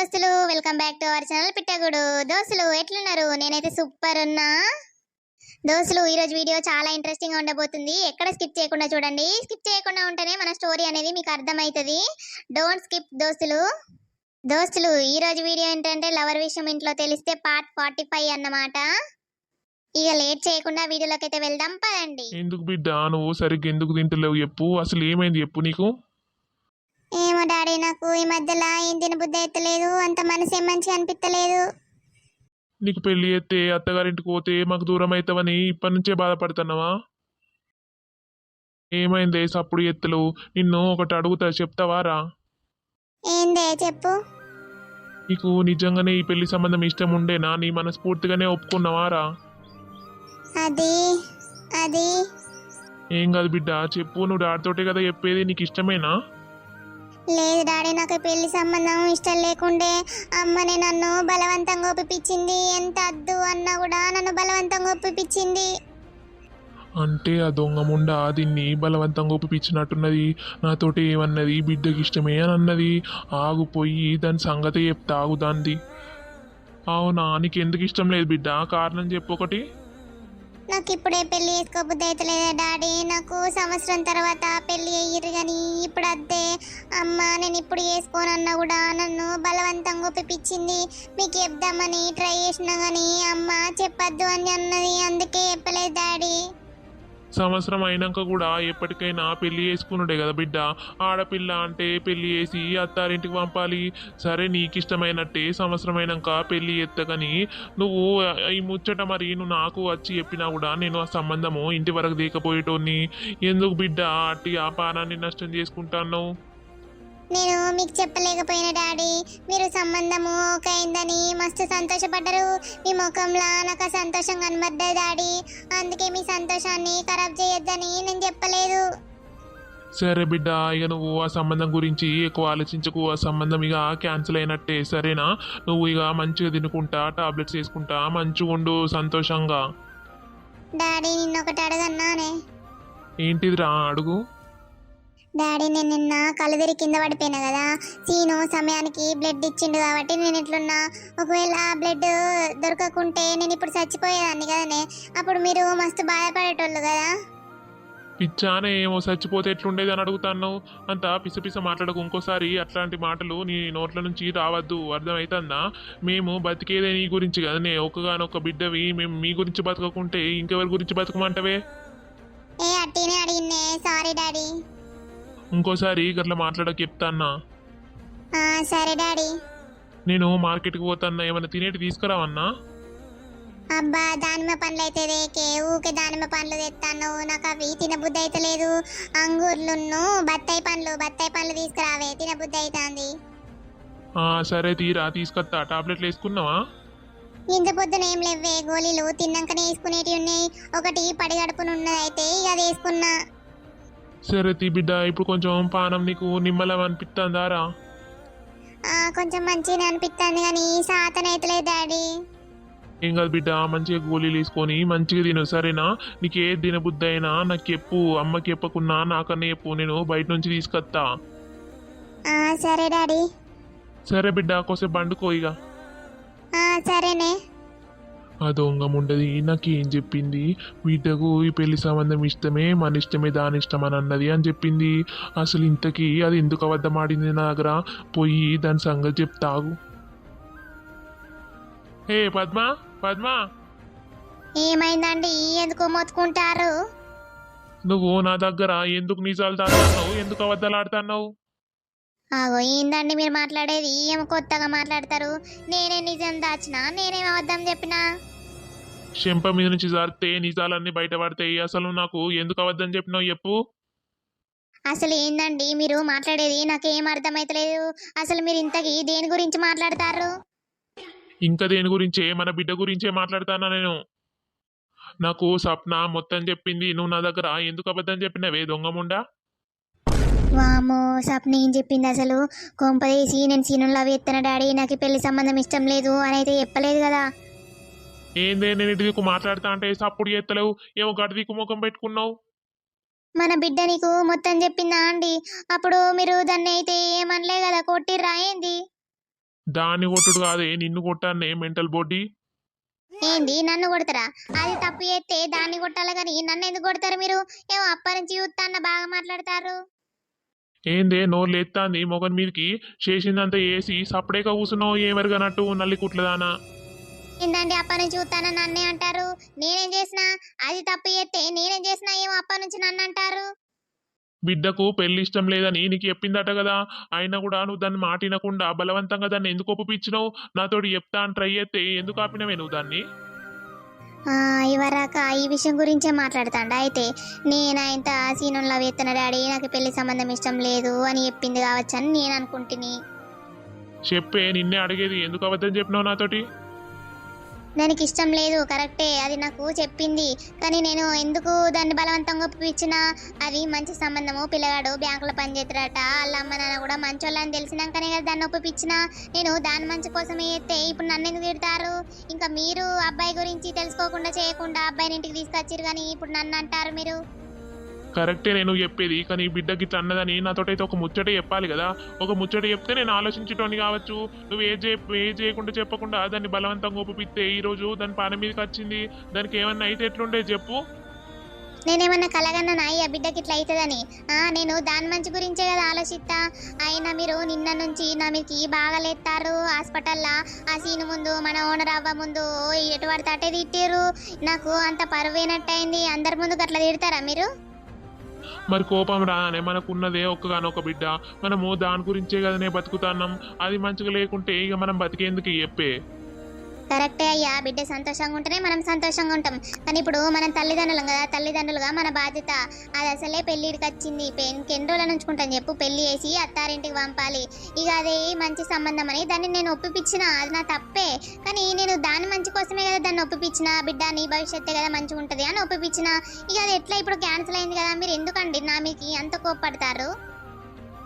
దోస్తులు welcome back to our channel పిట్టగుడు. దోస్తులు ఎట్లున్నారు? నేనైతే సూపర్ ఉన్నా. దోస్తులు ఈరోజు వీడియో చాలా ఇంట్రెస్టింగ్గా ఉండబోతుంది. ఎక్కడ స్కిప్ చేయకుండా చూడండి. స్కిప్ చేయకుండా ఉంటేనే మన స్టోరీ అనేది మీకు అర్థమవుతుంది డోంట్ స్కిప్ దోస్తులు. దోస్తులు ఈ రోజు వీడియో ఏంటంటే లవర్ విషయం ఇంట్లో తెలిస్తే పార్ట్ ఫార్టీ ఫైవ్ అన్నమాట. ఇక లేట్ చేయకుండా వీడియోలోకి అయితే వెళ్దాం పదండి. ఎందుకు బిడ్డ? నువ్వు సరిగ్గా ఎందుకు తింటలేవు చెప్పు. అసలు ఏమైంది చెప్పు నీకు? ఏమో డాడీ నాకు ఈ మధ్యలో ఏం తినబుద్ధి అయితలేదు అంత మనసు ఏం మంచిగా అనిపించలేదు నీకు పెళ్ళి చేస్తే అత్తగారింటికి పోతే మాకు దూరం అవుతావని ఇప్పటి నుంచే బాధపడుతున్నావా? ఏమైంది సప్పుడు ఎత్తులు? నిన్ను ఒకటి అడుగుతా చెప్తావారా ఏందే చెప్పు. నీకు నిజంగానే ఈ పెళ్ళి సంబంధం ఇష్టం ఉండేనా? నీ మనస్ఫూర్తిగానే ఒప్పుకున్నావారా అది అది. ఏం కాదు బిడ్డ చెప్పు. నువ్వు డాడితోటే కదా చెప్పేది. నీకు ఇష్టమేనా? లేదు డాడీ నాకు పెళ్ళి సంబంధం ఇష్టం లేకుండే అమ్మని నన్ను బలవంతంగా ఒప్పిపించింది. ఎంత అద్దు అన్నా కూడా నన్ను బలవంతంగా ఒప్పిపించింది. అంటే ఆ దొంగ ముండ దీన్ని బలవంతంగా ఒప్పించినట్టున్నది నాతోటి ఏమన్నది? బిడ్డకి ఇష్టమే అని అన్నది? ఆగుపోయి దాని సంగతి చెప్తా ఆగు దాంది. అవునా నీకు ఎందుకు ఇష్టం లేదు బిడ్డ? కారణం చెప్పు ఒకటి. నాకు ఇప్పుడే పెళ్ళి చేసుకోబుద్ధి అవుతలేదా డాడీ. నాకు సంవత్సరం తర్వాత పెళ్ళి అయ్యిర్రు కానీ ఇప్పుడు అద్దే అమ్మ నేను ఇప్పుడు చేసుకోనన్నా కూడా నన్ను బలవంతంగా ఒప్పిపించింది మీకు చెప్దామని ట్రై చేసినా కానీ అమ్మ చెప్పద్దు అని అన్నది అందుకే చెప్పలేదు డాడీ. సంవత్సరం అయినాక కూడా ఎప్పటికైనా పెళ్ళి చేసుకున్నాడే కదా బిడ్డ. ఆడపిల్ల అంటే పెళ్ళి చేసి అత్తారింటికి పంపాలి. సరే నీకు ఇష్టమైనట్టే సంవత్సరం అయినాక పెళ్ళి ఎత్తకని నువ్వు ఈ ముచ్చట మరి నువ్వు నాకు వచ్చి చెప్పినా కూడా నేను ఆ సంబంధము ఇంటి వరకు దీకపోయేటోని ఎందుకు బిడ్డ? అట్టి ఆ పానాన్ని నష్టం చేసుకుంటాను నేను మీకు చెప్పలేకపోయినా డాడీ. మీరు సంబంధము ఓకే అయిందని మస్తు సంతోషపడ్డారు. మీ ముఖంలో నాకు ఆ సంతోషం కనబడ్డది డాడీ. అందుకే మీ సంతోషాన్ని ఖరాబ్ చేయొద్దని నేను చెప్పలేదు. సరే బిడ్డ ఇక నువ్వు ఆ సంబంధం గురించి ఎక్కువ ఆలోచించకు. ఆ సంబంధం ఇక క్యాన్సిల్ అయినట్టే సరేనా? నువ్వు ఇక మంచిగా తినుకుంటా టాబ్లెట్స్ వేసుకుంటా మంచిగా ఉండు సంతోషంగా. డాడీ నిన్న ఒకటి అడగన్నానే. ఏంటిదిరా అడుగు? డాడీ నేను నిన్న కళ్ళదిరి కింద పడిపోయినా కదా. సీను సమయానికి బ్లడ్ ఇచ్చిండు కాబట్టి నేను ఇట్లున్నా. ఒకవేళ ఆ బ్లడ్ దొరకకుంటే నేను ఇప్పుడు చచ్చిపోయేదాన్ని కదనే. అప్పుడు మీరు మస్తు బాధపడేటోళ్ళు కదా. పిచ్చానే ఏమో చచ్చిపోతే ఎట్లుండేది అని అడుగుతాను అంత పిసపిస మాట్లాడకు ఇంకోసారి అట్లాంటి మాటలు నీ నోట్ల నుంచి రావద్దు. అర్థమవుతుందా మేము బతికేదే నీ గురించి కదనే. ఒక్కగానొక్క బిడ్డవి మేము మీ గురించి బతకకుంటే ఇంకెవరి గురించి బతకమంటవే? ఏ అట్టినే అడిగినే సారీ డాడీ. ఇంకోసారి గట్ల మాట్లాడక చెప్తాన్నా ఆ, సరే డాడీ. నేను మార్కెట్కి పోతాన్నా ఏమైనా తినేటి తీసుకురావన్నా అబ్బా దానిమ్మ పండ్లు అయితే రేకే ఊకే దానిమ్మ పండ్లు తెస్తాను నాకు అవి తినబుద్ధి అయితే లేదు అంగూర్లున్ను బత్తాయి పండ్లు బత్తాయి పండ్లు తీసుకురావే తినబుద్ధి అవుతుంది ఆ, సరే తీరా తీసుకొస్తా టాబ్లెట్లు వేసుకున్నావా? ఇంత పొద్దున ఏం లేవే గోళీలు తిన్నాకనే వేసుకునేటివి ఉన్నాయి. ఒకటి పడిగడుపున ఉన్నదైతే ఇక అది వేసుకున్నా. సరే తీ బిడ్డ ఇప్పుడు కొంచెం పానం నీకు నిమ్మలం అనిపిస్తుందారా ఆ, కొంచెం మంచిగా అనిపిస్తుంది కానీ సాతన అయితే లేదు డాడీ. ఏం కాదు బిడ్డ మంచిగా గోళీలు వేసుకొని మంచిగా తిను సరేనా? నీకు ఏ తినబుద్ధి అయినా నాకు చెప్పు అమ్మకి చెప్పకున్నా నాకన్నా చెప్పు నేను బయట నుంచి తీసుకొస్తా సరే డాడీ. సరే బిడ్డ కోసేపు బండుకో ఇక సరేనే. ఆ దొంగ ఉండదు. నాకేం చెప్పింది? బిడ్డకు ఈ పెళ్ళి సంబంధం ఇష్టమే మన ఇష్టమే దాని ఇష్టం అని అన్నది అని చెప్పింది. అసలు ఇంతకీ అది ఎందుకు అబద్ధం ఆడింది నా దగ్గర పోయి దాని సంగతి చెప్తాగు. హే పద్మ? పద్మ? ఏమైందండి? ఎందుకు మొత్తుకుంటారు? నువ్వు నా దగ్గర ఎందుకు నిజాలు దాస్తున్నావు ఎందుకు అబద్ధాలు ఆడుతున్నావు? ఆగో ఏందండి మీరు మాట్లాడేది? ఏమో కొత్తగా మాట్లాడతారు? నేనే నిజం దాచిన నేనేం అబద్ధం చెప్పినా? చెంప మీద నుంచి జారితే నిజాలన్నీ బయటపడతాయి అసలు నాకు ఎందుకు అబద్ధం చెప్పినావు చెప్పు. అసలు ఏందండి మీరు మాట్లాడేది? నాకేం అర్థమైతలేదు. అసలు మీరు ఇంతకీ దేని గురించి మాట్లాడతారు? ఇంకా దేని గురించే? మన బిడ్డ గురించే మాట్లాడతానా నేను? నాకు సప్న మొత్తం చెప్పింది నువ్వు నా దగ్గర. ఎందుకు అబద్ధం చెప్పినవే? దొంగముండా వామో సప్న ఏం చెప్పింది అసలు? కొంపదీసి నేను సీనుల్లో ఎత్తన డాడీ నాకు పెళ్ళి సంబంధం ఇష్టం లేదు అని అయితే చెప్పలేదు కదా. ఏందే నేను ఇటు దిక్కు మాట్లాడతా అంటే సప్పుడు చేస్తలేవు ఏమో గడి దిక్కు ముఖం పెట్టుకున్నావు? మన బిడ్డ నీకు మొత్తం చెప్పిందా అండి? అప్పుడు మీరు దాన్ని అయితే ఏమనలే కదా? కొట్టిర్రా ఏంది? దాన్ని కొట్టుడు కాదే నిన్ను కొట్టానే మెంటల్ బోడీ. ఏంది? నన్ను కొడతారా? అది తప్పు చేస్తే దాన్ని కొట్టాలి కానీ నన్ను ఎందుకు కొడతారు మీరు? ఏమో అప్ప నుంచి చూస్తా అన్న బాగా మాట్లాడతారు. ఏందే నోరు లేత్తాంది మొగన్ మీదకి చేసిందంతా వేసి సపడేక కూసున్నావు ఏమరుగనట్టు నల్లి కుట్లదానా? ఏందండి అప్ప నుంచి చూస్తానని నన్నే అంటారు? నేనేం చేసినా? అది తప్పు చేస్తే నేనేం చేసినా ఏమో అప్ప నుంచి నన్ను అంటారు? బిడ్డకు పెళ్ళి ఇష్టం లేదని నీకు చెప్పిందట కదా? అయినా కూడా నువ్వు దాన్ని మాటినకుండా బలవంతంగా దాన్ని ఎందుకు ఒప్పించినావు నాతోటి చెప్తా అని ట్రై చేస్తే ఎందుకు ఆపినవే నువ్వు దాన్ని? ఇవరాక ఈ విషయం గురించే మాట్లాడతాండ. అయితే నేను ఇంత సీనంలో వేస్తున్న డాడీ నాకు పెళ్ళి సంబంధం ఇష్టం లేదు అని చెప్పింది కావచ్చు అని నేను అనుకుంటుని. చెప్పే నిన్నే అడిగేది ఎందుకు అబద్ధం చెప్పినావు నాతోటి? దానికి ఇష్టం లేదు కరెక్టే అది నాకు చెప్పింది. కానీ నేను ఎందుకు దాన్ని బలవంతంగా ఒప్పించిన అది మంచి సంబంధము పిల్లగాడు బ్యాంకులో పనిచేస్తాడట. వాళ్ళ అమ్మ నాన్న కూడా మంచోళ్ళని తెలిసినాకనే కదా దాన్ని ఒప్పించిన నేను దాని మంచి కోసమే చేస్తే ఇప్పుడు నన్ను ఎందుకు తిడతారు? ఇంకా మీరు అబ్బాయి గురించి తెలుసుకోకుండా చేయకుండా అబ్బాయిని ఇంటికి తీసుకొచ్చారు కానీ ఇప్పుడు నన్ను అంటారు మీరు? కరెక్టే నేను చెప్పేది కానీ ఈ బిడ్డకి ఇట్లా అన్నదని నాతోటైతే ఒక ముచ్చట చెప్పాలి కదా. ఒక ముచ్చట చెప్తే నేను ఆలోచించటోని కావచ్చు. నువ్వు ఏ చే ఏ చేయకుండా చెప్పకుండా దాన్ని బలవంతంగా ఒప్పిస్తే ఈరోజు దాని పని మీదకి వచ్చింది. దానికి ఏమన్నా అయితే ఎట్లుండే చెప్పు. నేనేమన్నా కలగన్నా నాయ ఆ బిడ్డకి ఇట్లా అవుతుందని? నేను దాని మంచి గురించే కదా ఆలోచిస్తా అయినా మీరు నిన్న నుంచి నా మీకు బాగా లేస్తారు హాస్పిటల్లో ఆ సీన్ ముందు మన ఓనర్ అవ్వ ముందు ఎటువంటి అట్టే తిట్టారు నాకు అంత పరువైనట్టయింది. అందరి ముందు అట్లా తిడతారా మీరు? మరి కోపం రానే మనకు ఉన్నదే ఒక్కగానొక బిడ్డ. మనము దాని గురించే కదనే బతుకుతున్నాం. అది మంచిగా లేకుంటే ఇక మనం బతికేందుకు చెప్పే కరెక్టే అయ్యా. బిడ్డ సంతోషంగా ఉంటేనే మనం సంతోషంగా ఉంటాం. కానీ ఇప్పుడు మనం తల్లిదండ్రులం కదా. తల్లిదండ్రులుగా మన బాధ్యత అది అసలే పెళ్ళిడికి వచ్చింది. ఎన్ని రోజుల ఉంచుకుంటాను చెప్పు. పెళ్ళి చేసి అత్తారింటికి పంపాలి. ఇక అది మంచి సంబంధం అని దాన్ని నేను ఒప్పిపించిన అది నా తప్పే. కానీ నేను దాని మంచి కోసమే కదా దాన్ని ఒప్పిపించిన. బిడ్డ నీ భవిష్యత్తే కదా మంచిగా ఉంటుంది అని ఒప్పిపించిన. ఇక అది ఎట్లా ఇప్పుడు క్యాన్సిల్ అయింది కదా. మీరు ఎందుకండి నా మీకు అంత కోప్పడతారు?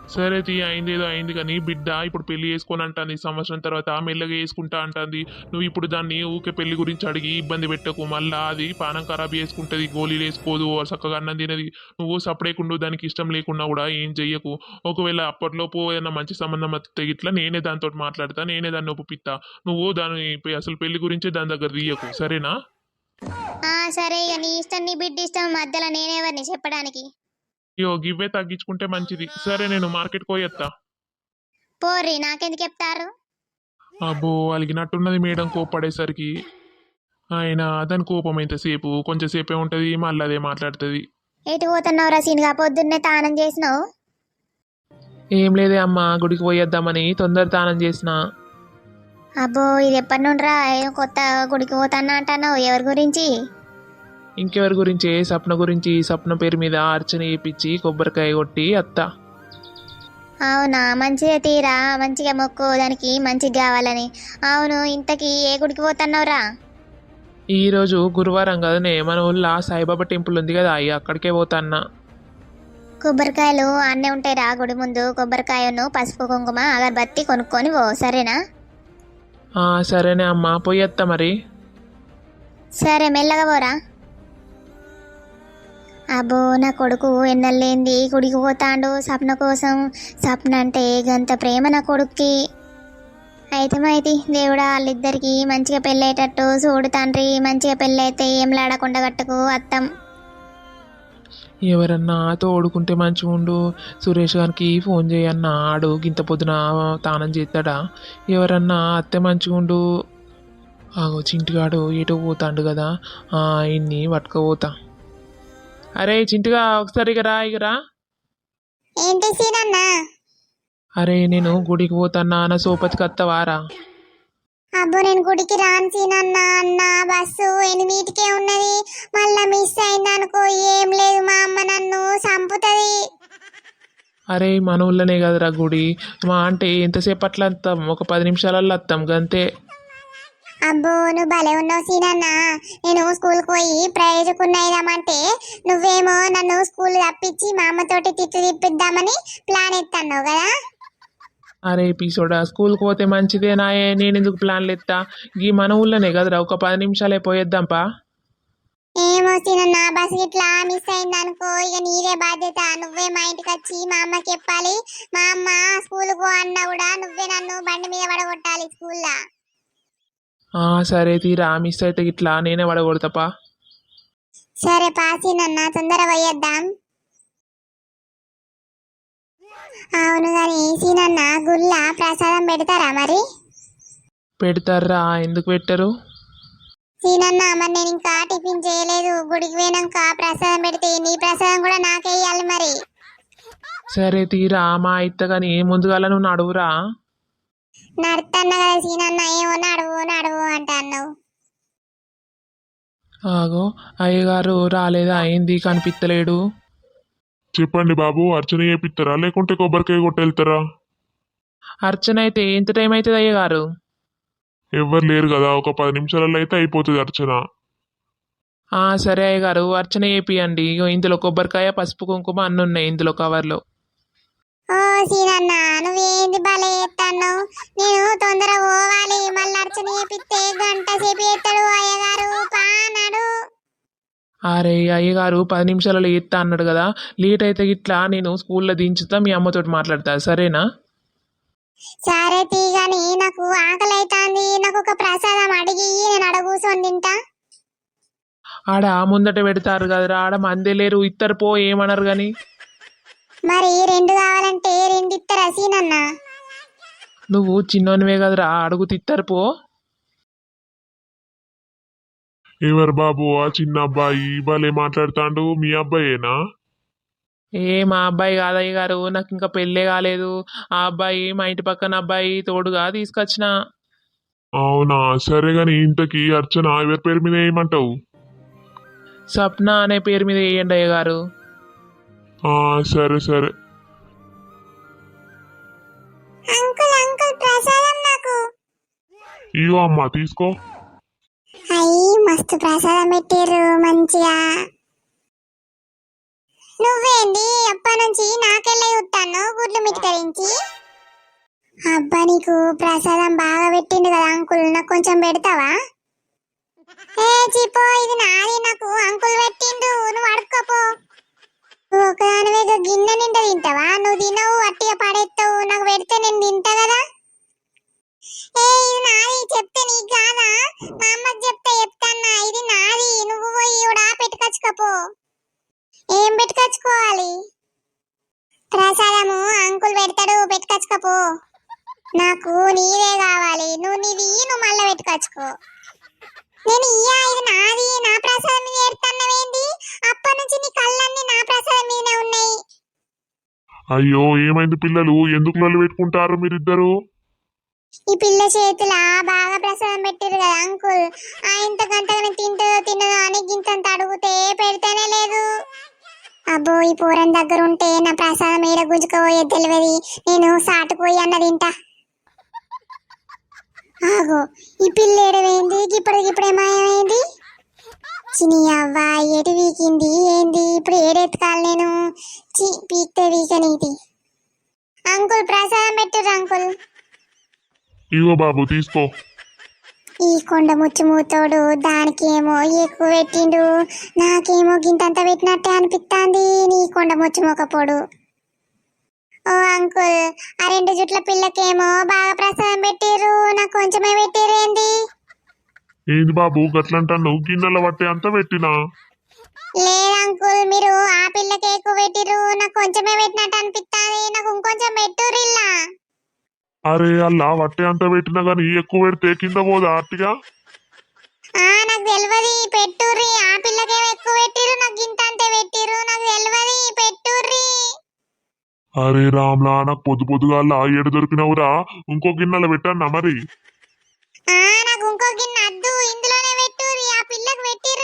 సరే తీ అయింది ఏదో అయింది కానీ బిడ్డ ఇప్పుడు పెళ్ళి చేసుకొని అంటుంది సంవత్సరం తర్వాత మెల్లగా వేసుకుంటా అంటుంది. నువ్వు ఇప్పుడు దాన్ని ఊకే పెళ్ళి గురించి అడిగి ఇబ్బంది పెట్టకు మళ్ళా అది పానం ఖరాబ్ చేసుకుంటుంది గోళీలు వేసుకోదు చక్కగా అన్నం తినది. నువ్వు సపరేకుండా దానికి ఇష్టం లేకుండా కూడా ఏం చెయ్యకు. ఒకవేళ అప్పట్లోపు ఏదైనా మంచి సంబంధం వస్తే ఇట్లా నేనే దాంతో మాట్లాడతా నేనే దాన్ని ఒప్పిస్తా. నువ్వు దాని అసలు పెళ్ళి గురించే దాని దగ్గర తీయకు సరేనా? సరే ఇక నీ ఇష్టం నీ బిడ్డ ఇష్టం మధ్యలో నేనేవరిని చెప్పడానికి? ఇయో గివ్వే తగ్గించుకుంటే మంచిది. సరే నేను మార్కెట్కి పోయేస్తా పోర్రి నాకెందుకు చెప్తారు? అబ్బో అలిగినట్టున్నది మేడం కోప్పడేసరికి. ఆయన దాని కోపం ఎంతసేపు? కొంచెం సేపే ఉంటుంది మళ్ళీ అదే మాట్లాడుతుంది. ఎటు పోతున్నావురా సీన్గా పొద్దున్నే తానం చేసినావు? ఏం లేదే అమ్మా గుడికి పోయేద్దామని తొందర దానం చేసిన. అబ్బో ఇది ఎప్పటి నుండిరా ఏం కొత్త గుడికి పోతానా అంటున్నావు? ఎవరి గురించి? ఇంకెవరి గురించి? సప్న గురించి? సప్న పేరు మీద అర్చన చేయించి కొబ్బరికాయ కొట్టి అత్త. అవునా? మంచిగా తీరా? మంచిగా మొక్కు. దానికి మంచిగా కావాలని. అవును ఇంతకీ ఏ గుడికి పోతున్నావురా? ఈరోజు గురువారం కదనే మన ఊళ్ళో సాయిబాబా టెంపుల్ ఉంది కదా అయ్యి అక్కడికే పోతాన్నా. కొబ్బరికాయలు అన్నీ ఉంటాయి రా గుడి ముందు. కొబ్బరికాయను పసుపు కుంకుమ అగరబత్తి కొనుక్కొని పో సరేనా? ఆ, సరేనే అమ్మా. పోయేత్తా మరి. సరే మెల్లగా పోరా. అబ్బో నా కొడుకు ఎన్నెళ్ళేంది గుడికి పోతాండు సప్న కోసం. సప్న అంటే గంత ప్రేమ నా కొడుక్కి. అయితే మైతి దేవుడా వాళ్ళిద్దరికి మంచిగా పెళ్ళేటట్టు చూడు తండ్రి. మంచిగా పెళ్ళైతే ఏం లాడకుండా కట్టుకు అత్తం. ఎవరన్నా తోడుకుంటే మంచిగా ఉండు సురేష్ గారికి ఫోన్ చేయన్నా ఆడు గింత పొద్దున తానం చేస్తాడా ఎవరన్నా అత్తే మంచిగా ఉండు ఆగో చింటిగాడు ఎటు పోతాండు కదా. ఆ, ఇన్ని పట్టుకపోతా. అరే చింటిగా ఒకసారి ఇక రా ఇక రా. ఏంటి సీనన్నా అరే నేను గుడికి పోతాన్నా నా సోపతికి వస్తావారా అబ్బో నేను గుడికి రాను సీనన్నా అన్న బస్సు ఎనిమిదికే ఉన్నది. మళ్ళా మిస్ అయింది అనుకో ఏం లేదు మా అమ్మ నన్ను చంపుతుంది. అరే మన ఊళ్ళోనే కదరా గుడి. మా అంటే ఎంతసేపు అట్లా వస్తాం? ఒక పది నిమిషాలలో వస్తాం గంతే. అబ్బో నువ్వు భలే ఉన్నావు సీనన్న. నేను స్కూల్కి పోయి ప్రయోజకున్నైదామంటే నువ్వేమో నన్ను స్కూల్ తప్పించి మా అమ్మతోటి తిట్టు తిప్పిద్దామని ప్లాన్ ఎత్తన్నావు కదా. అరే పీసోడా స్కూల్కి పోతే మంచిదే నాయే. నేను ఎందుకు ప్లాన్లు ఎత్తా? ఈ మన ఊళ్ళోనే కదరా ఒక పది నిమిషాలే పోయేద్దాంపా ఏమో నా బస్ ఇట్లా మిస్ అయింది అనుకో ఇక నీదే బాధ్యత. నువ్వే మా ఇంటికి వచ్చి మా అమ్మకి చెప్పాలి. మా అమ్మ స్కూల్ పో అన్నా కూడా నువ్వే నన్ను బండి మీద పడగొట్టాలి స్కూల్లో. సరే తీరా మిస్ అయితే ఇట్లా నేనే పడగొడతాపా. సరే పాసినన్న తొందర పోయేద్దాం అవును గాని సీనన్న గుళ్ళ ప్రసాదం పెడతారా మరి? పెడతారా ఎందుకు పెట్టరు? సీనన్న మరి నేను ఇంకా టిఫిన్ చేయలేదు గుడికి పోయినాక ప్రసాదం పెడితే నీ ప్రసాదం కూడా నాకే ఇయ్యాలి మరి. సరే తీరా మా ఇత్త కానీ ముందుగాల నువ్వు నడువురా. నడుతన్న కదా సీనన్న ఏమో నడువు నడువు అంటున్నావు. ఆగో అయ్యగారు రాలేదా? అయింది కనిపిత్తలేడు? చెప్పండి బాబు అర్చన చేపిస్తారా లేకుంటే కొబ్బరికాయ కొట్టెళ్తారా? అర్చన అయితే ఎంత టైం అవుతుంది అయ్యగారు? ఎవ్వరు లేరు కదా ఒక పది నిమిషాలలో అయితే అయిపోతుంది అర్చన. ఆ సరే అయ్యగారు అర్చన చేపియండి. ఇగో ఇందులో కొబ్బరికాయ పసుపు కుంకుమ అన్నీ ఉన్నాయి ఇందులో కవర్లో ఓ సీనన్న నువ్వేంది భలే ఎత్తన్నావు? నేను తొందర పోవాలి మళ్ళీ అర్చన చేపిస్తే గంట సేపు ఎత్తాడు అయ్యగారు పానాడు. అరే అయ్యగారు పది నిమిషాలలో ఎత్తా అన్నాడు కదా. లేట్ అయితే ఇట్లా నేను స్కూల్లో దించుతా మీ అమ్మతోటి మాట్లాడతా సరేనా? సరే తీగని నాకు ఆకలి అవుతుంది నాకు ఒక ప్రసాదం అడిగి నేను అడ కూర్చొని తింటా. ఆడ ముందట పెడతారు కదరా ఆడ మందే లేరు ఇద్దరు పో ఏమన్నారు కానీ మరి రెండు కావాలంటే రెండు ఇస్తారా సీనన్న నువ్వు చిన్నోనివే కదరా అడుగు తిత్తారు పో. ఎవరు బాబు ఆ చిన్న అబ్బాయి భలే మాట్లాడుతాండు మీ అబ్బాయేనా? ఏ మా అబ్బాయి కాదయ్య గారు నాకు ఇంకా పెళ్ళే కాలేదు. ఆ అబ్బాయి మా ఇంటి పక్కన అబ్బాయి తోడుగా తీసుకొచ్చిన. అవునా సరే గాని ఇంతకీ అర్చన ఎవరి పేరు మీద ఏమంటావు సప్న అనే పేరు మీద వేయండి అయ్య గారు. సరే సరే. అంకుల్ అంకుల్ ప్రసాదం నాకు. ఇగో అమ్మా తీసుకో. అయ్యి మస్తు ప్రసాదం పెట్టారు మంచిగా. నువ్వేంది అప్ప నుంచి నాకెళ్ళే చూస్తాను గుడ్లు మిట్కరించి అబ్బా నీకు ప్రసాదం బాగా పెట్టిండు కదా అంకుల్ నాకు కొంచెం పెడతావా? ఏ చిపో ఇది నాది నాకు అంకుల్ పెట్టిండు నువ్వు అడుక్కోపో. నువ్వు ఒకదానివే ఇక గిన్నె నిండా తింటావా? నువ్వు తినవు అట్టిగా పడేస్తావు నాకు పెడితే నేను తింటా కదా? ఏ ఇది నాది చెప్తే నీకు కాదా? మా అమ్మకి చెప్తే చెప్తాన్నా ఇది నాది నువ్వు పోయి కూడా పెట్టుకొచ్చుకోపో ఏం పెట్టుకొచ్చుకోవాలి? ప్రసాదము అంకుల్ పెడతాడు పెట్టుకొచ్చుకోపో నాకు నీదే కావాలి నువ్వు నీది నువ్వు మళ్ళీ పెట్టుకొచ్చుకో. నేను ఇయ్యా ఇది నాది నా ప్రసాదం మీద ఏడుతున్నవేంది అప్పటి నుంచి నీ కళ్ళన్నీ నా ప్రసాదం మీదనే ఉన్నాయి. అయ్యో ఏమైంది పిల్లలు? ఎందుకు లొల్లి పెట్టుకుంటారు మీరిద్దరు? ఈ పిల్ల చేతుల బాగా ప్రసాదం పెట్టారు కదా అంకుల్. ఆ ఇంత గంటగా తింటుందో తినదో అని గింతంత అడిగితే పెడితేనే లేదు. అబ్బో ఈ పూరం దగ్గర ఉంటే నా ప్రసాదం ఏడ గుంజుకోబోయే తెలియదు నేను సాటుపోయి అన్న తింటా. ఆగో ఈ పిల్ల ఏడవేంది? ఇప్పటికి ఇప్పుడే మాయమైంది చిని అవ్వ ఎటు వీకింది? ఏంది? ఇప్పుడు ఏడెత్తుకాలి నేను? చి పీక్తే వీకనీది అంకుల్ ప్రసాదం పెట్టుర్రు అంకుల్. ఇగో బాబు తీసుకో. ఈ కొండ ముచ్చుమూతోడు దానికేమో ఎక్కువ పెట్టిండు. నాకేమో గింతంత పెట్టినట్టే అనిపిస్తాంది నీ కొండ ముచ్చుమోకపోడు. ఓ అంకుల్ రెండు జుట్ల పిల్లకేమో బాగా ప్రసాదం పెట్టిర్రు. నాకు కొంచెమే పెట్టిర్రు ఏంది? ఏంది బాబు గట్లంటాను గిన్నెల పట్టే అంతా పెట్టినా? లేదు అంకుల్ మీరు ఆ పిల్లకి ఎక్కువ పెట్టిర్రు. నాకు కొంచెమే పెట్టినట్టు అనిపిస్తాంది నాకు ఇంకొంచెం పెట్టుర్రు ఇల్లా. అరే అల్లా వట్టే అంతా పెట్టినా గానీ ఎక్కువ పెడితే కింద పోదా అట్టిగా? ఆ నాకు తెలియదు పెట్టుర్రి. ఆ పిల్లకేమో ఎక్కువ పెట్టిర్రు? నాకు గింత అంతే పెట్టిర్రు. నాకు తెలియదు పెట్టుర్రి. అరే రామ్లా నాకు పొద్దు పొద్దుగాల ఏడు దొరికినవురా. ఇంకో గిన్నెల పెట్టన్నా మరి? ఆ నాకు ఇంకో గిన్నె అద్దు ఇందులోనే ఆ పిల్లకు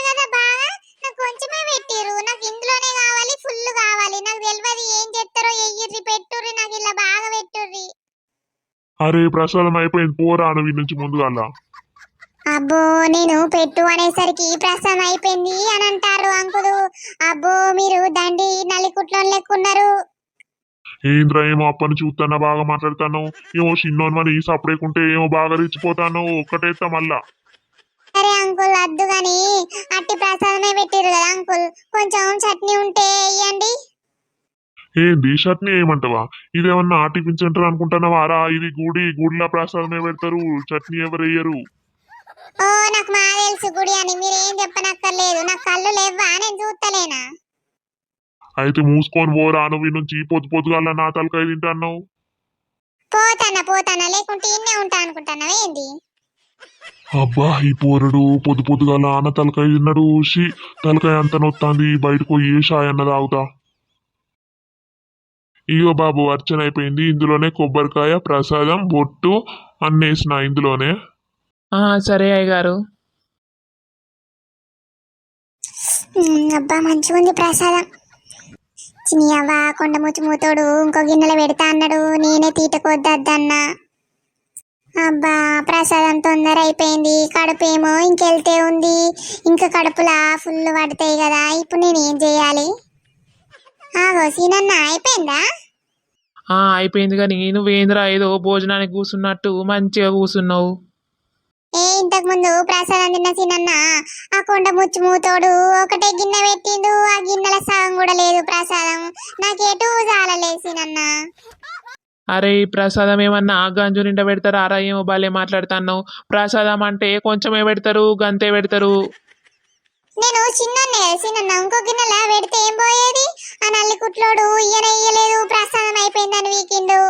కదా బాగా? నాకు కొంచెమే నాకు ఇందులోనే కావాలి ఫుల్ కావాలి. నాకు తెలియదు ఏం చేస్తారో ఎయ్యిర్రి పెట్టుర్రి నాకు ఇలా బాగా పెట్టుర్రి. అరే ప్రసాదం అయిపోయింది. పోరా నువ్వు నుంచి ముందుగాల అబ్బో నేను పెట్టు అనేసరికి ప్రసాదం అయిపోయింది అని అంటారు అంకులు. అబ్బో మీరు దండి నలికుట్లో లెక్కున్నారు. ఏంద్రా ఏమో అప్పని చూస్తానా బాగా మాట్లాడతాను. ఏమో చిన్నోని మరి సపడేకుంటే ఏమో బాగా రెచ్చిపోతాను. ఒక్కటేస్తా మళ్ళా. సరే అంకుల్ వద్దు గాని. అట్టి ప్రసాదమే పెట్టిరు కదా అంకుల్. కొంచెం చట్నీ ఉంటే ఇయ్యండి. ఏంది చట్నీ ఏమంటావా? ఇదేమన్నా టిఫిన్ సెంటర్ అనుకుంటున్నావా? రా ఇది గుడి గుడిలో ప్రసాదమే పెడతారు. చట్నీ ఎవరు వేయరు ఓ నాకు మా తెలుసు గుడి అని. మీరేం చెప్పనక్కర్లేదు. నాకు కళ్ళు లేవా నేను చూస్తలేనా అయితే మూసుకొని పోరా నువ్వు నుంచి పొద్దు పొద్దుగాల నా తలకాయ తింటాన్నావు? పోతానా పోతానా లేకుంటే ఇన్నే ఉంటా అనుకుంటున్నావా ఏంది? అబ్బా ఈ పోరడు పొద్దు పొద్దుగాల ఆన తలకాయ తిన్నాడు షి తలకాయ అంత నొత్తాంది బయటకు పోయి షాయ్ అన్న తాగుతా. ఇగో బాబు అర్చన అయిపోయింది ఇందులోనే కొబ్బరికాయ ప్రసాదం బొట్టు అన్నేసిన ఇందులోనే. ఆ, సరే అయ్యగారు. అబ్బా మంచిగా ఉంది ప్రసాదం. చిన్ని కొండ మూతోడు ఇంకో గిన్నెలో పెడతా అన్నాడు. నేనే తీటకొద్దన్నా అబ్బా ప్రసాదం తొందర అయిపోయింది. కడుపు ఏమో ఇంకెళ్తే ఉంది. ఇంకా కడుపులా ఫుల్ పడతాయి కదా. ఇప్పుడు నేను ఏం చేయాలి? ఆగో సీనన్న అయిపోయిందా? ఆ అయిపోయింది కానీ నువ్వేంద్రా ఏదో భోజనానికి కూర్చున్నట్టు మంచిగా కూర్చున్నావు ఏ ఇంతకు ముందు ప్రసాదం తిన్న సీనన్న ఆ కొండ ముచ్చి మూతోడు ఒకటే గిన్నె పెట్టిండు ఆ గిన్నెల సగం కూడా లేదు ప్రసాదం. నాకెటు జాలలేదు సీనన్న అరే ఈ ప్రసాదం ఏమన్నా గంజు నిండా పెడతారా? అరా ఏమో బాలే మాట్లాడుతున్నావు. ప్రసాదం అంటే కొంచెమే పెడతారు గంతే పెడతారు. నేను చిన్ననే సీనన్న ఇంకో గిన్నెలా పెడితే ఏం పోయేది? ఆ నల్లి కుట్లోడు ఇయ్యన ఇయ్యలేదు ప్రసాదం అయిపోయిందని వీకిండు.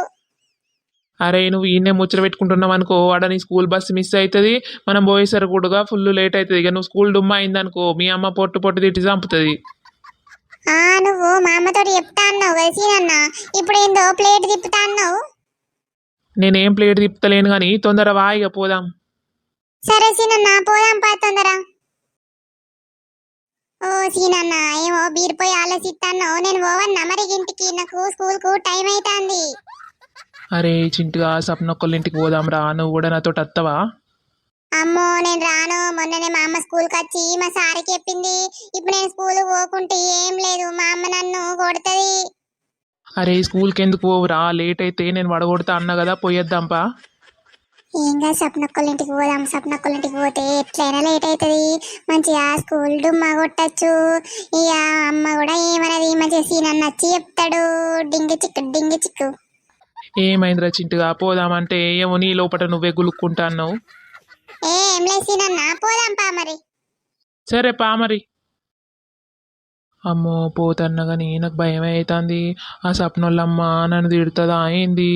అరే నువ్వు ఈయనే ముచ్చట పెట్టుకుంటున్నావు అనుకో ఆడ నీ స్కూల్ బస్సు మిస్ అవుతుంది మనం పోయేసరికి కూడా ఫుల్ లేట్ అవుతుంది ఇక నువ్వు స్కూల్ డుమ్మా అయిందనుకో మీ అమ్మ పొట్టు పొట్టు తిట్టి చంపుతుంది. ఆ నువ్వు మా అమ్మతోటి చెప్తా అన్నావు కదా సీనన్న. ఇప్పుడు ఏందో ప్లేట్ తిప్పుతా అన్నావు? నేనేం ప్లేట్ తిప్పుతలేను కానీ తొందర వా ఇక పోదాం. సరే సీనన్న పోదాం పా తొందర. ఓ సీనన్న ఏమో బీరిపోయి ఆలోచిస్తాన్నావు నేను పోవన్నా మరి ఇంటికి నాకు స్కూల్కు టైం అవుతుంది అరే చింటుగా సప్నొక్కళ్ళ ఇంటికి పోదాం రా నువ్వు కూడా నాతో వస్తావా అమ్మో నేను రాను. మొన్ననే మా అమ్మ స్కూల్కి వచ్చి మా సార్కి చెప్పింది. ఇప్పుడు నేను స్కూల్ పోకుంటే ఏం లేదు. మా అమ్మ నన్ను కొడుతుంది. అరే స్కూల్కి ఎందుకు పోవురా? లేట్ అయితే నేను వడగొడతా అన్నా కదా పోయేద్దాంపా ఏంగా సప్నక్కల ఇంటికి పోదాం. సప్నక్కల ఇంటికి పోతే ఎట్లయినా లేట్ అవుతుంది మంచిగా స్కూల్ డుమ్మా కొట్టచ్చు. ఇక అమ్మ కూడా ఏమన్నది? మంచిగా సీనన్న వచ్చి చెప్తాడు. డింగి చిక్కు డింగి చిక్కు. ఏమైందిరా చింటుగా? పోదామంటే ఏమో నీ లోపల నువ్వే గులుక్కుంటా అన్నావు. ఏ ఏం లేదు సీనన్న పోదాం పా మరి. సరే పా మరి. అమ్మో పోతన్నా కానీ నాకు భయం అవుతుంది ఆ సప్నోళ్ళమ్మ నన్ను తిడుతుందా ఏంది?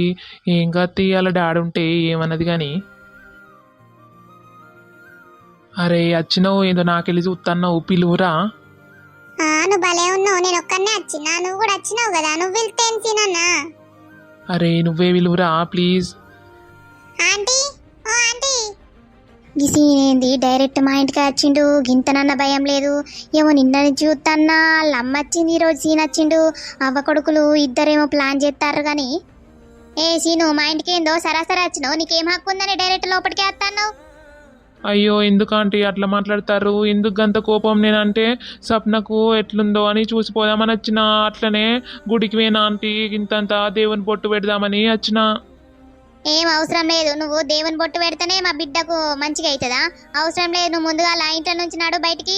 ఏం కత్తి అలా డాడీ ఉంటే ఏమన్నది కానీ అరే వచ్చినావు ఏందో నాకెళ్ళి చూస్తున్నావు పిలువురా. నువ్వు భలే ఉన్నావు నేను ఒక్కనే వచ్చినా. నువ్వు కూడా వచ్చినావు కదా నువ్వు వెళ్తే అరే నువ్వే పిలువురా ప్లీజ్. ఆంటీ ఓ ఆంటీ. గిసీనేంది డైరెక్ట్ మా ఇంటికి వచ్చిండు. గింతనన్న భయం లేదు. ఏమో నిన్న చూత్తన్నా. వాళ్ళ అమ్మ వచ్చింది ఈరోజు సీన్ వచ్చిండు. అవ్వ కొడుకులు ఇద్దరేమో ప్లాన్ చేస్తారు కానీ ఏ సీను మా ఇంటికి ఏందో సరాసరి వచ్చినావు. నీకేం హక్కు ఉందని డైరెక్ట్ లోపలికి వస్తాను అయ్యో ఎందుకంటే అట్లా మాట్లాడతారు? ఎందుకు గంత కోపం? నేనంటే సప్నకు ఎట్లుందో అని చూసిపోదామని వచ్చిన. అట్లనే గుడికి పోయినా ఆంటీ ఇంతంత దేవుని పొట్టు పెడదామని వచ్చిన. ఏం అవసరం లేదు. నువ్వు దేవుని బొట్టు పెడితేనే మా బిడ్డకు మంచిగా అవుతుందా అవసరం లేదు. నువ్వు ముందుగా ఆ ఇంట్లో నుంచి నాడు బయటికి.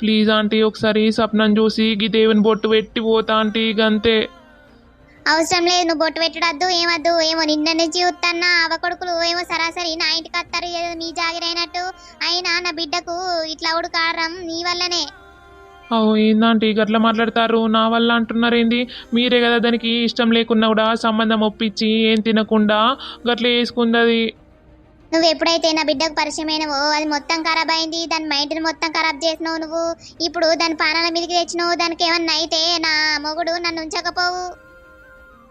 ప్లీజ్ ఆంటీ ఒకసారి సప్నం చూసి గీ దేవుని బొట్టు పెట్టి పోతా ఆంటీ గంతే అవసరం లేదు నువ్వు బొట్టు పెట్టడద్దు ఏమద్దు ఏమో నిన్న నుంచి చూస్తున్నా అవ కొడుకులు ఏమో సరాసరి నా ఇంటికి వస్తారు ఏదో నీ జాగిరైనట్టు. అయినా నా బిడ్డకు ఇట్లా అవుడు కారణం నీ వల్లనే. అవు ఏందంటే గట్లా మాట్లాడతారు? నా వల్ల అంటున్నారు ఏంది మీరే కదా దానికి ఇష్టం లేకున్నా కూడా సంబంధం ఒప్పించి ఏం తినకుండా గట్ల వేసుకుందది నువ్వు ఎప్పుడైతే నా బిడ్డకు పరిచయం అయినవో అది మొత్తం ఖరాబ్ అయింది దాని మైండ్ని మొత్తం ఖరాబ్ చేసినావు నువ్వు. ఇప్పుడు దాని పానాల మీదకి తెచ్చినావు దానికి ఏమన్నా అయితే నా మొగుడు నన్ను ఉంచకపోవు.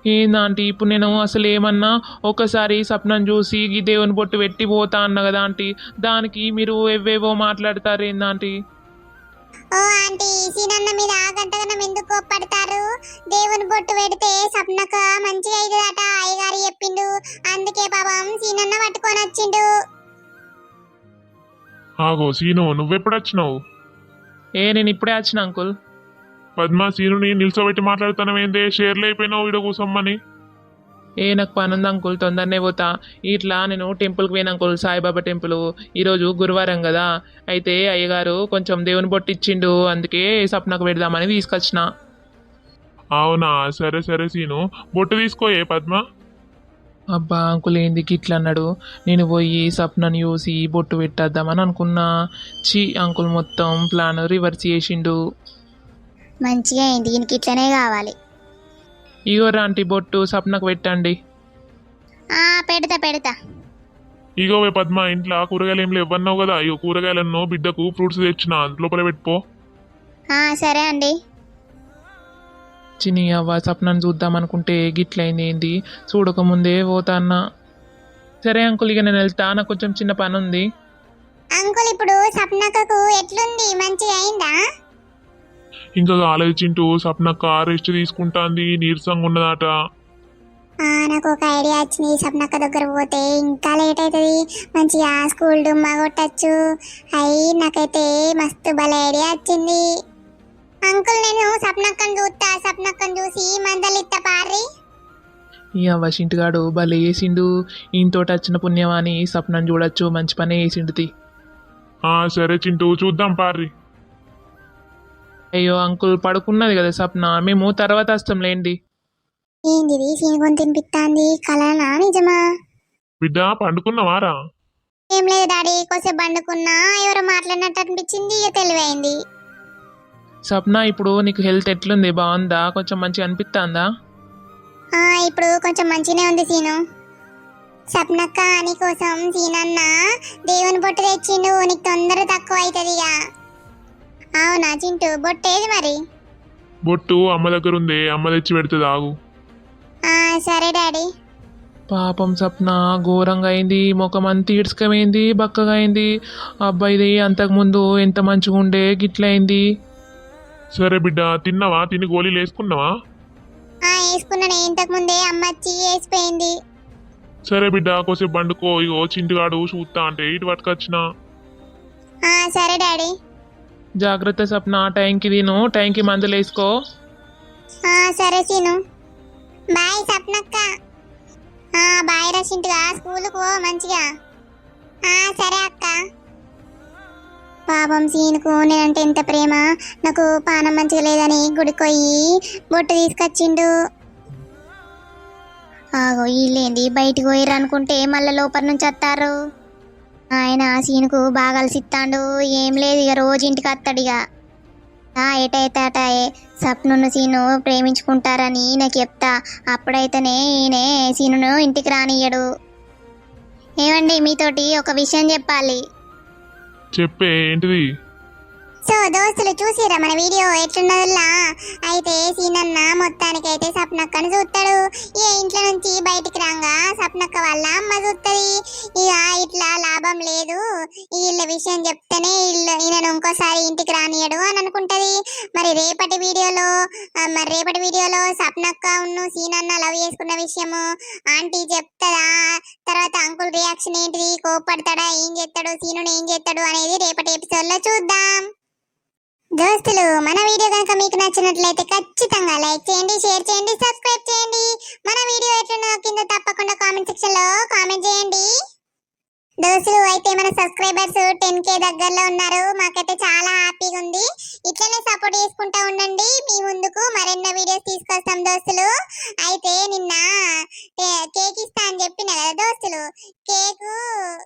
ఏందంటే ఇప్పుడు నేను అసలు ఏమన్నా ఒకసారి సప్నం చూసి ఈ దేవుని బొట్టు పెట్టి పోతా అన్న కదా ఆంటీ. దానికి మీరు ఎవేవో మాట్లాడతారు ఏందంటీ? ఓ ఆంటీ సీనన్న మీద గంటగనం ఎందుకు కోప్పడతారు? దేవుని బొట్టు పెడితే సప్నక మంచిగా అవుతుందట అయ్యగారు చెప్పిండు. అందుకే పాపం సీనన్న పట్టుకొని వచ్చిండు. ఆగో సీను నువ్వెప్పుడు వచ్చినావు? ఏ నేను ఇప్పుడే వచ్చిన అంకుల్. పద్మ సీనుని నిల్చోబెట్టి మాట్లాడుతున్నావేందే షేర్లు అయిపోయినావు వీడ కూసమ్మని. ఏ నాకు పని ఉంది అంకుల్. తొందరనే పోతా. ఇట్లా నేను టెంపుల్కి పోయిన అంకుల్. సాయిబాబా టెంపుల్. ఈరోజు గురువారం కదా. అయితే అయ్యగారు కొంచెం దేవుని బొట్టు ఇచ్చిండు అందుకే సప్నకు పెడదామని తీసుకొచ్చిన. అవునా? సరే సరే సీను. బొట్టు తీసుకోయే పద్మ? అబ్బా అంకుల్ ఏంది గిట్ల అన్నాడు? నేను పోయి సప్నని చూసి బొట్టు పెట్టేద్దామని అనుకున్నా. చి అంకుల్ మొత్తం ప్లాన్ రివర్స్ చేసిండు. మంచిగా అయింది. దీనికి ఇట్లనే కావాలి. ఇగో రాంటి బొట్టు సప్నకు పెట్టండి. ఆ పెడతా పెడతా. ఇగోవే పద్మ ఇంట్లో కూరగాయలు ఏం లేవన్నావు కదా. అయ్యో కూరగాయలను బిడ్డకు ఫ్రూట్స్ తెచ్చిన లోపల పెట్టుకో. ఆ సరే అండి. చిని అవ్వ సప్నను చూద్దాం అనుకుంటే గిట్లయింది ఏంది? చూడకముందే పోతా అన్న. సరే అంకుల్ ఇక నేను వెళ్తా. నాకు కొంచెం చిన్న పని ఉంది అంకుల్ ఇప్పుడు సప్నకకు ఎట్లుంది? మంచిగా అయిందా? ఇంకా ఆలోచింటూ సప్నక్క రెస్ట్ తీసుకుంటాంది నీరసంగా ఉన్నదట. ఆ, నాకు ఒక ఐడియా వచ్చింది. సప్నక్క దగ్గర పోతే ఇంకా లేట్ అవుతుంది. మంచిగా స్కూల్ డుమ్మా కొట్టచ్చు. అయ్యి నాకైతే మస్తు భలే ఐడియా వచ్చింది. అంకుల్ నేను సప్నక్కను చూస్తా సప్నక్కను చూసి మందలు ఇత్త పారి ఈ అవ్వ చింటిగాడు భలే వేసిండు ఈయనతోటి వచ్చిన పుణ్యమాని సప్నను చూడొచ్చు. మంచి పనే వేసిండు తి. ఆ సరే చింటూ చూద్దాం పార్రి. అయ్యో అంకుల్ పడుకున్నది కదా సప్న. మేము తర్వాత వస్తాం లేండి. ఏంది సీనుకొని తినిపిస్తాంది కలనా నిజమా? బిడ్డ పండుకున్నవారా ఏం లేదు డాడీ కొద్దిసేపు బండుకున్నా ఎవరో మాట్లాడినట్టు అనిపించింది ఇక తెలివైంది. సప్న ఇప్పుడు నీకు హెల్త్ ఎట్లుంది? బాగుందా? కొంచెం మంచిగా అనిపిస్తుందా ఆ, ఇప్పుడు కొంచెం మంచిగానే ఉంది సీను సప్నక్క నీకోసం సీనన్న దేవుని బొట్టు తెచ్చిండు. నీకు తొందర తక్కువ అవుతుంది ఇక. అవునా చింటూ? బొట్టు ఏది మరి? బొట్టు అమ్మ దగ్గర ఉంది అమ్మ తెచ్చి పెడుతుంది ఆగు ఆ, సరే డాడీ. పాపం సప్న ఘోరంగా అయింది. ముఖం అంత ఈడ్చుకమైంది బక్కగా అయింది. అబ్బాయిది అంతకుముందు ఎంత మంచిగా ఉండే గిట్లయింది సరే బిడ్డ తిన్నావా? తిని గోళీలు వేసుకున్నావా? ఆ వేసుకున్నాను. ఇంతకు ముందే అమ్మ వచ్చి వేసిపోయింది. సరే బిడ్డ కోసేపు బండుకో ఇగో చింటిగాడు చూస్తా అంటే ఇటు పట్టుకొచ్చిన. ఆ, సరే డాడీ. జాగ్రత్త సప్న టైంకి తిను టైంకి మందులు వేసుకో. ఆ, సరే సీను. బాయ్ సప్నక్క. ఆ, బాయ్ రషింటుగా స్కూల్కి పో మంచిగా. ఆ, సరే అక్క. పాపం సీనుకు నేనంటే ఎంత ప్రేమ నాకు పానం మంచిగా లేదని గుడికొయ్యి బొట్టు తీసుకొచ్చిండు. ఆగో వీళ్ళేంది? బయటికి పోయిర్రు అనుకుంటే మళ్ళీ లోపల నుంచి వస్తారు. ఆయన సీనుకు బాగా అలసిత్తాండు. ఏం లేదు ఇక రోజు ఇంటికి వస్తాడు ఇక. ఆ ఎటైతే అటాయే సప్నును సీను ప్రేమించుకుంటారని నాకు చెప్తా. అప్పుడైతేనే ఈయనే సీనును ఇంటికి రానియ్యడు. ఏమండి మీతోటి ఒక విషయం చెప్పాలి. చెప్పే ఏంటిది? సో దోస్తులు చూసిరా మన వీడియో ఎట్లున్నదిలా అయితే సీనన్న మొత్తానికి అయితే సప్నక్కను చూస్తాడు ఈ ఇంట్లో నుంచి బయటికి రాగా సప్నక్క వాళ్ళ అమ్మ చూస్తుంది ఇక ఇట్లా లాభం లేదు. వీళ్ళ విషయం చెప్తేనే వీళ్ళు ఈయనను ఇంకోసారి ఇంటికి రానియడు అని అనుకుంటది. మరి రేపటి వీడియోలో మరి రేపటి వీడియోలో సప్నక్క ఉన్ను సీనన్న లవ్ చేసుకున్న విషయము ఆంటీ చెప్తుందా? తర్వాత అంకుల్ రియాక్షన్ ఏంటిది? కోపడతాడా ఏం చేస్తాడు సీనుని ఏం చేస్తాడు అనేది రేపటి ఎపిసోడ్లో చూద్దాం. దోస్తులు మన వీడియో కనుక మీకు నచ్చినట్లయితే ఖచ్చితంగా లైక్ చేయండి షేర్ చేయండి సబ్స్క్రైబ్ చేయండి. మన వీడియో ఎట్లున్నదో కింద తప్పకుండా కామెంట్ సెక్షన్లో కామెంట్ చేయండి. దోస్తులు అయితే మన సబ్స్క్రైబర్స్ టెన్ కే దగ్గరలో ఉన్నారు. మాకైతే చాలా హ్యాపీగా ఉంది. ఇట్లనే సపోర్ట్ చేసుకుంటా ఉండండి. మీ ముందుకు మరెన్నో వీడియోస్ తీసుకొస్తాం దోస్తులు. అయితే నిన్న కేక్ ఇస్తా అని చెప్పిన కదా అసలు కేక్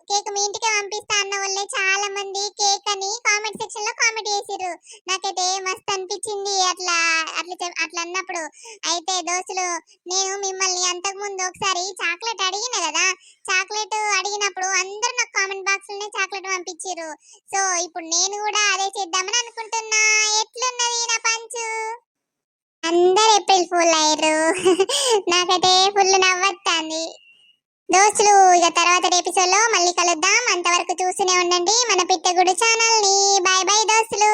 కేక్ మీ ఇంటికి పంపిస్తా అన్న వాళ్ళే చాలా మంది కేక్ అని కామెంట్ సెక్షన్లో కామెంట్ చేసిర్రు. నాకైతే మస్తు అనిపించింది అట్లా అట్లా అట్లా అన్నప్పుడు. అయితే దోస్తులు నేను మిమ్మల్ని అంతకు ముందు ఒకసారి చాక్లెట్ అడిగిన కదా? చాక్లెట్ అడిగినప్పుడు అందరూ నాకు కామెంట్ బాక్స్లోనే చాక్లెట్ పంపించారు సో ఇప్పుడు నేను కూడా అదే చేద్దామని అనుకుంటున్నా. ఎట్లున్నది నా పంచు? అందరు ఏప్రిల్ ఫుల్ అయ్యారు నాకైతే ఫుల్ నవ్వొస్తుంది దోస్తులు ఇక తర్వాత ఎపిసోడ్లో మళ్ళీ కలుద్దాం. అంతవరకు చూస్తూనే ఉండండి మన పిట్టగుడు ఛానల్ని బాయ్ బాయ్ దోస్తులు.